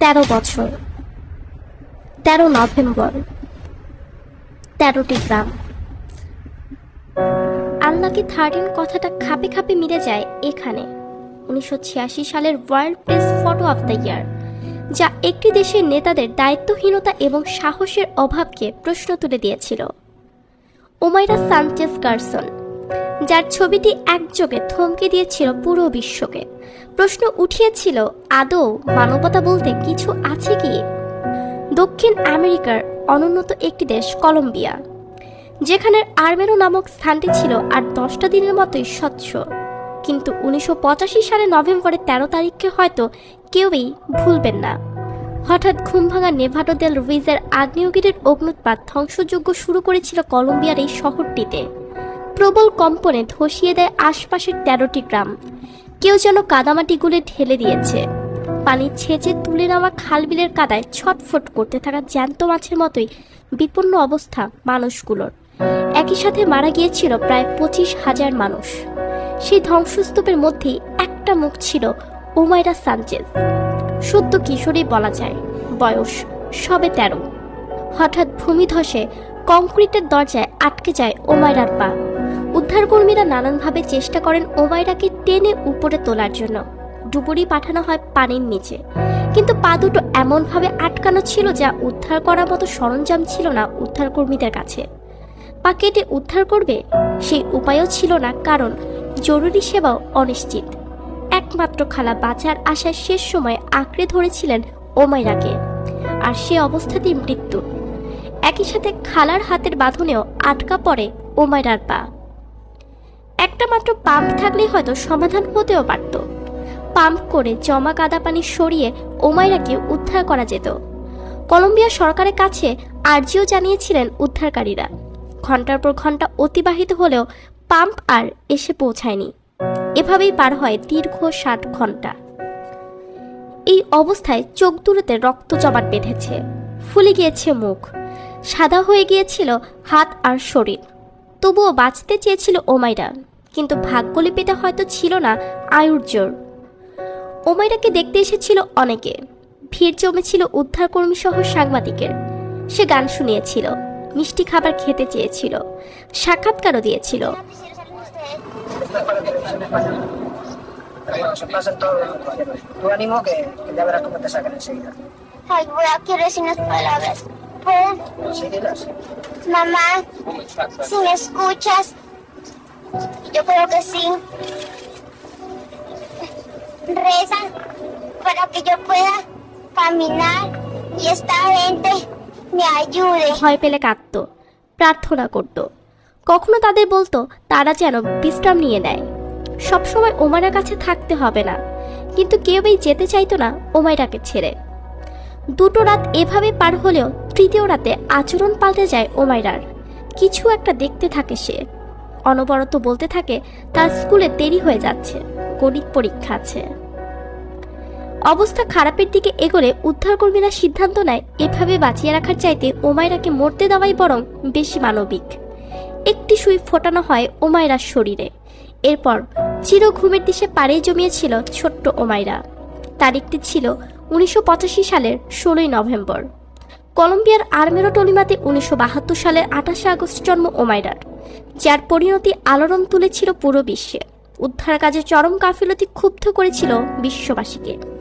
তেরো বছর। তেরো নভেম্বর। তেরোটি গ্রাম। আল্লাকি থার্টিন কথাটা খাপে খাপে মিলে যায় এখানে, উনিশশো ছিয়াশি সালের world press photo of the year, যা একটি দেশের নেতাদের দায়িত্বহীনতা এবং সাহসের অভাবকে প্রশ্ন তুলে দিয়েছিল। ওমাইরা সানচেস গার্সন যার ছবিটি একযোগে থমকে দিয়েছিল পুরো বিশ্বকে। প্রশ্ন উঠিয়েছিল, আদৌ মানবতা বলতে কিছু আছে কি? দক্ষিণ আমেরিকার অনুন্নত একটি দেশ, কলম্বিয়া। যেখানে আর্মেনো নামক স্থানটি ছিল আর দশটা দিনের মতোই স্বচ্ছ। কিন্তু উনিশশো পঁচাশি সালে নভেম্বরের তেরো তারিখকে হয়তো কেউই ভুলবেন না। হঠাৎ ঘুম ভাঙা নেভাডো দেল রুইজের আগ্নেয়গিরির অগ্নুৎপাত ধ্বংসযজ্ঞ শুরু করেছিল কলম্বিয়ার এই শহরটিতে। প্রবল কম্পনে ধসিয়ে দেয় আশপাশের তেরোটি গ্রাম। কেউ যেন কাদামাটিগুলো ঢেলে দিয়েছে। পানি ছেঁচে তুলে নেওয়া খালবিলের কাদায় ছটফট করতে থাকা জ্যান্ত মাছের মতোই বিপন্ন অবস্থা মানুষগুলোর। একই সাথে মারা গিয়েছিল প্রায় পঁচিশ হাজার মানুষ। সেই ধ্বংসস্তূপের মধ্যেই একটা মুখ ছিল ওমাইরা সানচেজ। সদ্য কিশোরী বলা যায়, বয়স সবে তেরো। হঠাৎ ভূমিধসে কংক্রিটের দরজায় আটকে যায় ওমাইরার পা। উদ্ধারকর্মীরা নানানভাবে চেষ্টা করেন ওমাইরাকে টেনে উপরে তোলার জন্য। ডুবুরি পাঠানো হয় পানির নিচে। কিন্তু পা দুটো এমনভাবে আটকানো ছিল যা উদ্ধার করার মতো সরঞ্জাম ছিল না উদ্ধারকর্মীদের কাছে। পা কেটে উদ্ধার করবে সেই উপায়ও ছিল না, কারণ জরুরি সেবাও অনিশ্চিত। একমাত্র খালা বাঁচার আশায় শেষ সময় আঁকড়ে ধরেছিলেন ওমাইরাকে আর সে অবস্থাতেই মৃত্যু। একই সাথে খালার হাতের বাঁধনেও আটকা পড়ে ওমাইরার পা। একটা মাত্র পাম্প থাকলেই হয়তো সমাধান হতেও পারত। পাম্প করে জমা কাদা পানি সরিয়ে ওমাইরাকে উদ্ধার করা যেত। কলম্বিয়া সরকারের কাছে আর্জিও জানিয়েছিলেন উদ্ধারকারীরা। ঘণ্টার পর ঘণ্টা অতিবাহিত হলেও পাম্প আর এসে পৌঁছায়নি। এভাবেই পার হয় দীর্ঘ ষাট ঘণ্টা। এই অবস্থায় চোখ দুটোতে রক্ত জমাট বেঁধেছে। ফুলে গিয়েছে মুখ। সাদা হয়ে গিয়েছিল হাত আর শরীর। তবুও বাঁচতে চেয়েছিল ওমাইরা কিন্তু ভাগ্যলিপিতে হয়তো ছিল না আয়ুর্যর ওমাইরাকে দেখতে এসেছিল অনেকে। ভিড় জমেছিল উদ্ধারকর্মী সহ সাংবাদিকের। সে গান শুনিয়েছিল মিষ্টি খাবার খেতে চেয়েছিল সাক্ষাৎকারও দিয়েছিল। Mamá, si me escuchas, yo creo que sí. Reza para que yo pueda caminar y esta gente me ayude. ভয় পেলে কাঁদত, প্রার্থনা করত। কখনো তাদের বলতো, তারা যেন বিশ্রাম নিয়ে নেয়। সবসময় ওমাইরার কাছে থাকতে হবে না, কিন্তু কেউই যেতে চাইতো না ওমাইরাকে ছেড়ে। দুটো রাত এভাবে পার হলেও তৃতীয় রাতে আচরণ পাল্টে যায় ওমাইরার কিছু একটা দেখতে থাকে সে। অনবরত বলতে থাকে, তার স্কুলে দেরি হয়ে যাচ্ছে। গণিত পরীক্ষা আছে। অবস্থা খারাপের দিকে এগোলে উদ্ধারকর্মীরা সিদ্ধান্ত নেয়, এভাবে বাঁচিয়ে রাখার চাইতে ওমাইরাকে মরতে দেওয়াই বরং বেশি মানবিক। একটি সুই ফোটানো হয় ওমাইরার শরীরে। এরপর চির ঘুমের দিশে পাড়েই জমিয়েছিল ছোট্ট ওমাইরা তারিখটি ছিল উনিশশো পঁচাশি সালের ষোলোই নভেম্বর। কলম্বিয়ার আর্মেরো টলিমাতে উনিশশো বাহাত্তর সালের আঠাশে আগস্ট জন্ম ওমাইরার যার পরিণতি আলোড়ন তুলেছিল পুরো বিশ্বে। উদ্ধার কাজে চরম কাফিলতি ক্ষুব্ধ করেছিল বিশ্ববাসীকে।